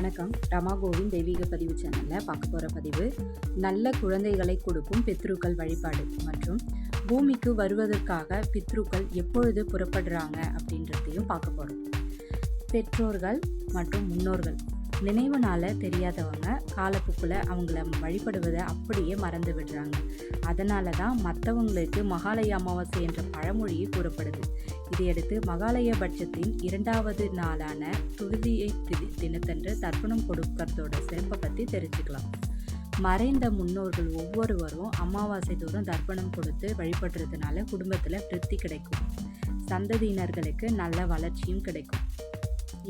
வணக்கம். ரமா தெய்வீக பதிவு சேனலில் பார்க்க போகிற பதிவு நல்ல குழந்தைகளை கொடுக்கும் பித்ருக்கள் வழிபாடு மற்றும் பூமிக்கு வருவதற்காக பித்ருக்கள் எப்பொழுது புறப்படுறாங்க அப்படின்றதையும் பார்க்க போகிறோம் பெற்றோர்கள் மற்றும் முன்னோர்கள். நினைவு தெரியாதவங்க காலப்போக்கில் அவங்கள வழிபடுவதை அப்படியே மறந்து விடுறாங்க. அதனால தான் மற்றவங்களுக்கு மகாலய அமாவாசை என்ற பழமொழியை கூறப்படுது. இதையடுத்து மகாலய பட்சத்தின் இரண்டாவது நாளான துருதியை தி- தினத்தன்று தர்ப்பணம் கொடுக்கறதோட சிறப்பை பற்றி தெரிஞ்சுக்கலாம். மறைந்த முன்னோர்கள் ஒவ்வொருவரும் அமாவாசை தோறும் தர்ப்பணம் கொடுத்து வழிபடுறதுனால குடும்பத்தில் திருப்தி கிடைக்கும். சந்ததியினர்களுக்கு நல்ல வளர்ச்சியும் கிடைக்கும்.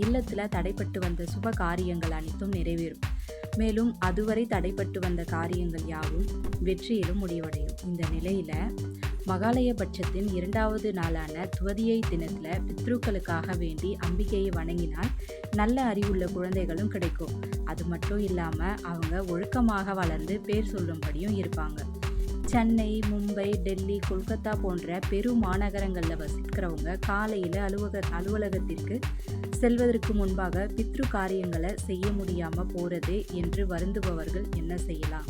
இல்லத்தில் தடைப்பட்டு வந்த சுப காரியங்கள் அனைத்தும் நிறைவேறும். மேலும் அதுவரை தடைப்பட்டு வந்த காரியங்கள் யாவும் வெற்றியிலும் முடிவடையும். இந்த நிலையில் மகாலய பட்சத்தின் இரண்டாவது நாளான துவதியை தினத்தில் பித்ருக்களுக்காக வேண்டி அம்பிகையை வணங்கினால் நல்ல அறிவுள்ள குழந்தைகளும் கிடைக்கும். அது மட்டும் இல்லாமல் அவங்க ஒழுக்கமாக வளர்ந்து பேர் சொல்லும்படியும் இருப்பாங்க. சென்னை மும்பை டெல்லி கொல்கத்தா போன்ற பெரு மாநகரங்களில் வசிக்கிறவங்க காலையில் அலுவலக அலுவலகத்திற்கு செல்வதற்கு முன்பாக பித்ரு காரியங்களை செய்ய முடியாமல் போகிறது என்று வருந்துபவர்கள் என்ன செய்யலாம்?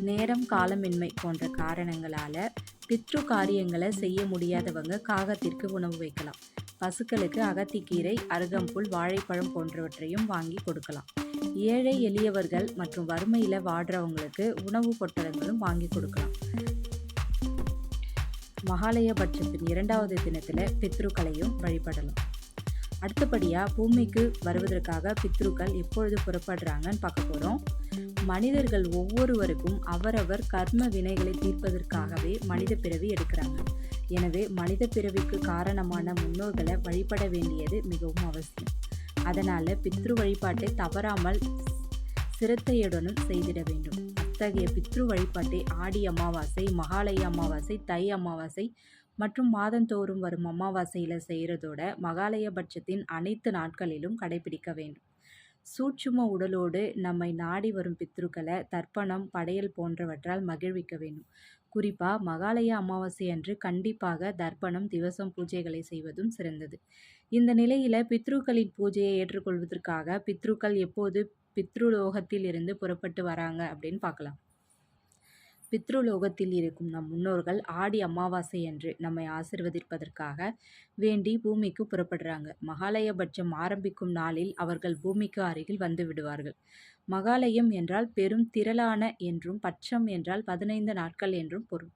நேரம் காலமின்மை போன்ற காரணங்களால் பித்ரு காரியங்களை செய்ய முடியாதவங்க காகத்திற்கு உணவு வைக்கலாம். பசுக்களுக்கு அகத்திக்கீரை அருகம்புல் வாழைப்பழம் போன்றவற்றையும் வாங்கி கொடுக்கலாம். ஏழை எளியவர்கள் மற்றும் வறுமையில் வாடுறவங்களுக்கு உணவு பொட்டலங்களும் வாங்கி கொடுக்கலாம். மகாலயபட்சத்தின் இரண்டாவது தினத்தில் பித்ருக்களையும் வழிபடலாம். அடுத்தபடியாக பூமிக்கு வருவதற்காக பித்ருக்கள் எப்பொழுது புறப்படுறாங்கன்னு பார்க்க போகிறோம் மனிதர்கள் ஒவ்வொருவருக்கும் அவரவர் கர்ம வினைகளை தீர்ப்பதற்காகவே மனித பிறவி எடுக்கிறாங்க. எனவே மனித பிறவிக்கு காரணமான முன்னோர்களை வழிபட வேண்டியது மிகவும் அவசியம். அதனால் பித்ரு வழிபாட்டை தவறாமல் சிரத்தையுடனும் செய்திட வேண்டும். அத்தகைய பித்ரு வழிபாட்டை ஆடி அமாவாசை மகாலய அமாவாசை தை அமாவாசை மற்றும் மாதந்தோறும் வரும் அமாவாசையில் செய்கிறதோட மகாலயபட்சத்தின் அனைத்து நாட்களிலும் கடைபிடிக்க வேண்டும். சூட்சும உடலோடு நம்மை நாடி வரும் பித்ருக்களை தர்ப்பணம் படையல் போன்றவற்றால் மகிழ்விக்க வேண்டும். குறிப்பாக மகாலய அமாவாசை அன்று கண்டிப்பாக தர்ப்பணம் திவசம் பூஜைகளை செய்வதும் சிறந்தது. இந்த நிலையில் பித்ருக்களின் பூஜையை ஏற்றுக்கொள்வதற்காக பித்ருக்கள் எப்போது பித்ருலோகத்தில் இருந்து புறப்பட்டு வராங்க அப்படின்னு பார்க்கலாம். பித்ருலோகத்தில் இருக்கும் நம் முன்னோர்கள் ஆடி அமாவாசை அன்று நம்மை ஆசிர்வதிப்பதற்காக வேண்டி பூமிக்கு புறப்படுறாங்க. மகாலயபட்சம் ஆரம்பிக்கும் நாளில் அவர்கள் பூமிக்கு அருகில் வந்து விடுவார்கள். மகாலயம் என்றால் பெரும் திரளான என்றும் பட்சம் என்றால் பதினைந்து நாட்கள் என்றும் பொருள்.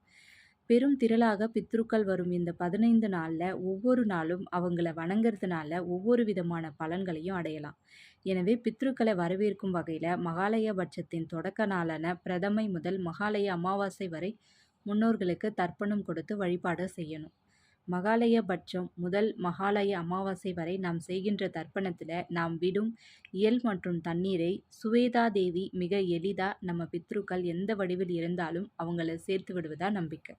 பெரும் திரளாக பித்ருக்கள் வரும் இந்த பதினைந்து நாளில் ஒவ்வொரு நாளும் அவங்கள வணங்குறதுனால ஒவ்வொரு விதமான பலன்களையும் அடையலாம். எனவே பித்ருக்களை வரவேற்கும் வகையில் மகாலய பட்சத்தின் தொடக்க நாளான பிரதமை முதல் மகாலய அமாவாசை வரை முன்னோர்களுக்கு தர்ப்பணம் கொடுத்து வழிபாடு செய்யணும். மகாலய பட்சம் முதல் மகாலய அமாவாசை வரை நாம் செய்கின்ற தர்ப்பணத்தில் நாம் விடும் இயல் மற்றும் தண்ணீரை சுவேதா தேவி மிக எளிதாக நம்ம பித்ருக்கள் எந்த வடிவில் இருந்தாலும் அவங்கள சேர்த்து விடுவதா நம்பிக்கை.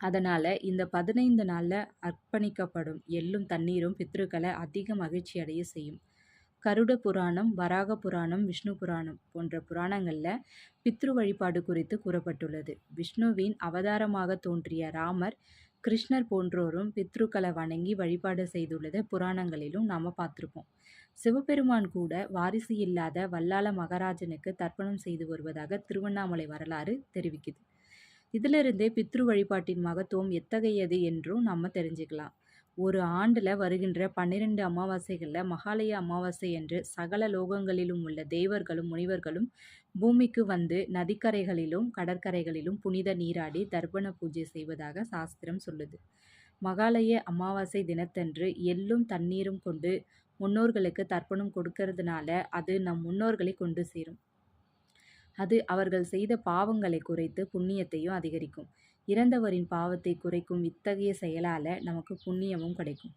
அதனால் இந்த பதினைந்து நாளில் அர்ப்பணிக்கப்படும் எள்ளும் தண்ணீரும் பித்ருக்களை அதிக மகிழ்ச்சி அடைய செய்யும். கருட புராணம் வராக புராணம் விஷ்ணு புராணம் போன்ற புராணங்களில் பித்ரு வழிபாடு குறித்து கூறப்பட்டுள்ளது. விஷ்ணுவின் அவதாரமாக தோன்றிய ராமர் கிருஷ்ணர் போன்றோரும் பித்ருக்களை வணங்கி வழிபாடு செய்துள்ளதை புராணங்களிலும் நாம் பார்த்துருப்போம். சிவபெருமான் கூட வாரிசு இல்லாத வல்லாள மகாராஜனுக்கு தர்ப்பணம் செய்து வருவதாக திருவண்ணாமலை வரலாறு தெரிவிக்குது. இதிலிருந்தே பித்ரு வழிபாட்டின் மகத்துவம் எத்தகையது என்றும் நம்ம தெரிஞ்சுக்கலாம். ஒரு ஆண்டில் வருகின்ற பன்னிரண்டு அமாவாசைகளில் மகாலய அமாவாசை என்று சகல லோகங்களிலும் உள்ள தேவர்களும் முனிவர்களும் பூமிக்கு வந்து நதிக்கரைகளிலும் கடற்கரைகளிலும் புனித நீராடி தர்ப்பண பூஜை செய்வதாக சாஸ்திரம் சொல்லுது. மகாலய அமாவாசை தினத்தன்று எள்ளும் தண்ணீரும் கொண்டு முன்னோர்களுக்கு தர்ப்பணம் கொடுக்கறதுனால அது நம் முன்னோர்களை கொண்டு சேரும். அது அவர்கள் செய்த பாவங்களை குறைத்து புண்ணியத்தையும் அதிகரிக்கும். இறந்தவரின் பாவத்தை குறைக்கும் இத்தகைய செயலால் நமக்கு புண்ணியமும் கிடைக்கும்.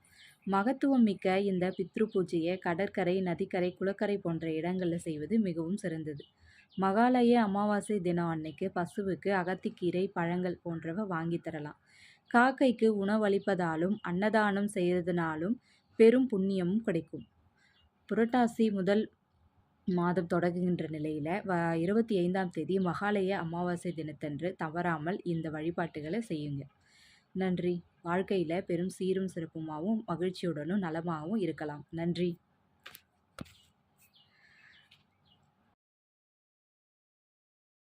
மகத்துவம் மிக்க இந்த பித்ரு பூஜையை கடற்கரை நதிக்கரை குளக்கரை போன்ற இடங்களில் செய்வது மிகவும் சிறந்தது. மகாலய அமாவாசை தினம் அன்னைக்கு பசுவுக்கு அகத்திக்கீரை பழங்கள் போன்றவை வாங்கி தரலாம். காக்கைக்கு உணவளிப்பதாலும் அன்னதானம் செய்கிறதுனாலும் பெரும் புண்ணியமும் கிடைக்கும். புரட்டாசி முதல் மாதம் தொடங்குகின்ற நிலையில் வ இருபத்தி ஐந்தாம் தேதி மகாலய அமாவாசை தினத்தன்று தவறாமல் இந்த வழிபாட்டுகளை செய்யுங்க. நன்றி. வாழ்க்கையில் பெரும் சீரும் சிறப்புமாகவும் மகிழ்ச்சியுடனும் நலமாகவும் இருக்கலாம். நன்றி.